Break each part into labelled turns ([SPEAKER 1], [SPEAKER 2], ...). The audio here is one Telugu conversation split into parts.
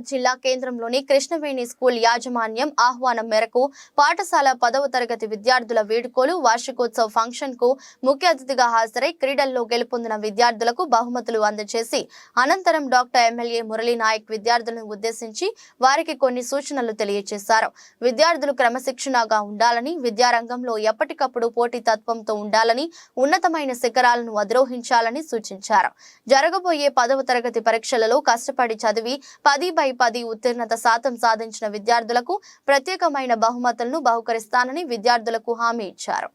[SPEAKER 1] హైదరాబాద్ జిల్లా కేంద్రంలోని కృష్ణవేణి స్కూల్ యాజమాన్యం ఆహ్వానం మేరకు పాఠశాల పదవ తరగతి విద్యార్థుల వేడుకోలు వార్షికోత్సవ ఫంక్షన్కు ముఖ్య అతిథిగా హాజరై క్రీడల్లో గెలుపొందిన విద్యార్థులకు బహుమతులు అందజేసి అనంతరం డాక్టర్ ఎమ్మెల్యే మురళీ నాయక్ విద్యార్థులను ఉద్దేశించి వారికి కొన్ని సూచనలు తెలియజేశారు. విద్యార్థులు క్రమశిక్షణగా ఉండాలని విద్యారంగంలో ఎప్పటికప్పుడు పోటీ తత్వంతో ఉండాలని ఉన్నతమైన శిఖరాలను అధిరోహించాలని సూచించారు. జరగబోయే పదవ తరగతి పరీక్షలలో కష్టపడి చదివి పది బై పది ఉత్తీర్ణత శాతం సాధించిన విద్యార్థులకు ప్రత్యేకమైన బహుమతులను బహుకరిస్తానని విద్యార్థులకు హామీ ఇచ్చారు.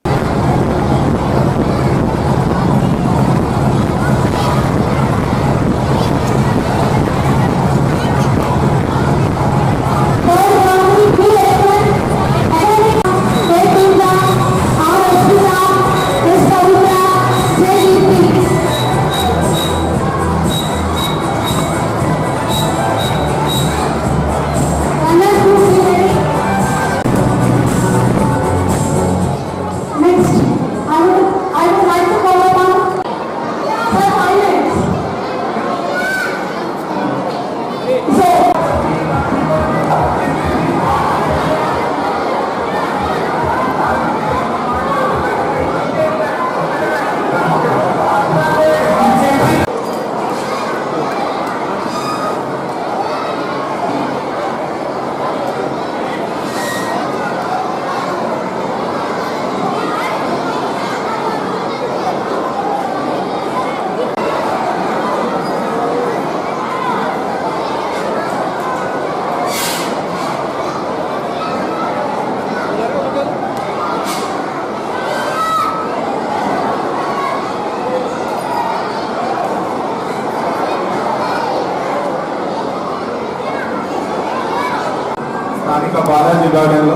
[SPEAKER 2] స్థానిక బాలాజీ గార్డెన్లో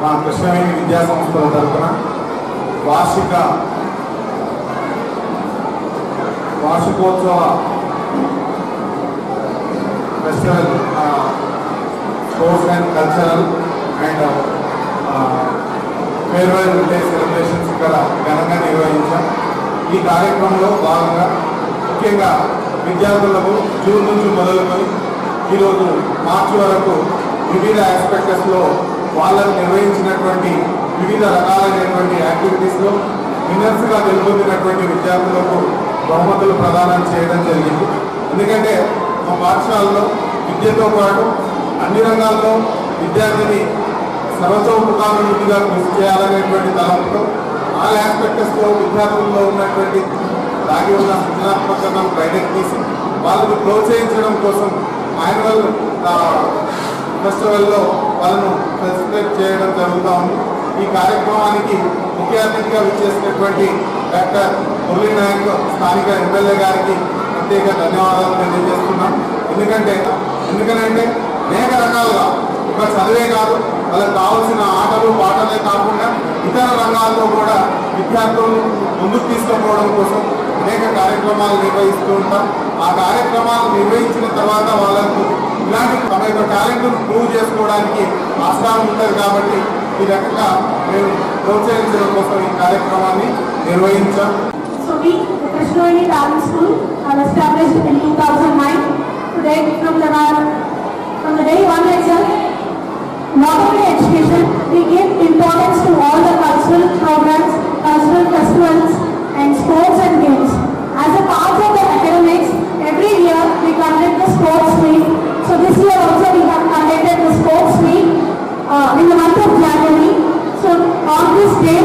[SPEAKER 2] మా కృష్ణవేణి విద్యా సంస్థల తరఫున వార్షిక వార్షికోత్సవ festival sports and cultural and farewell day celebrations ఇక్కడ ఘనంగా నిర్వహించాం. ఈ కార్యక్రమంలో భాగంగా ముఖ్యంగా విద్యార్థులకు జూన్ నుంచి మొదలుకొని ఈరోజు మార్చి వరకు వివిధ ఆస్పెక్టస్లో వాళ్ళకు నిర్వహించినటువంటి వివిధ రకాలైనటువంటి యాక్టివిటీస్లో విన్నర్స్గా గెలుపొందినటువంటి విద్యార్థులకు బహుమతులు ప్రదానం చేయడం జరిగింది. ఎందుకంటే మా పాఠశాలలో విద్యతో పాటు అన్ని రంగాల్లో విద్యార్థిని సర్వతోముఖాభివృద్ధిగా కృషి చేయాలనేటువంటి తలంతో ఆల్ ఆస్పెక్టస్లో విద్యార్థుల్లో ఉన్నటువంటి దాగి ఉన్న సృజనాత్మకతను బయటకు తీసి వాళ్ళని ప్రోత్సహించడం కోసం యాన్యువల్ ఫెస్టివల్లో వాళ్ళను ఫెసిలిటేట్ చేయడం జరుగుతూ ఉంది ఈ కార్యక్రమానికి ముఖ్య అతిథిగా విచ్చేసినటువంటి డాక్టర్ మురళీ నాయక్ స్థానిక ఎమ్మెల్యే గారికి ప్రత్యేక ధన్యవాదాలు తెలియజేస్తున్నాం. ఎందుకంటే ఎందుకనంటే అనేక రకాలుగా ఒక చదివే కాదు వాళ్ళకి కావాల్సిన ఆటలు పాటలే కాకుండా ఇతర రంగాల్లో కూడా విద్యార్థులను ముందుకు తీసుకుపోవడం కోసం అనేక కార్యక్రమాలు నిర్వహిస్తూ ఉంటాం. ఆ కార్యక్రమాలు నిర్వహించిన తర్వాత వాళ్ళకు ఇలాంటి మన యొక్క టాలెంట్ను ప్రూవ్ చేసుకోవడానికి ఆస్కారం ఉంటుంది కాబట్టి ఈ రకంగా మేము ప్రోత్సహించడం కోసం ఈ కార్యక్రమాన్ని నిర్వహించాం.
[SPEAKER 3] Education importance to all దల్చరల్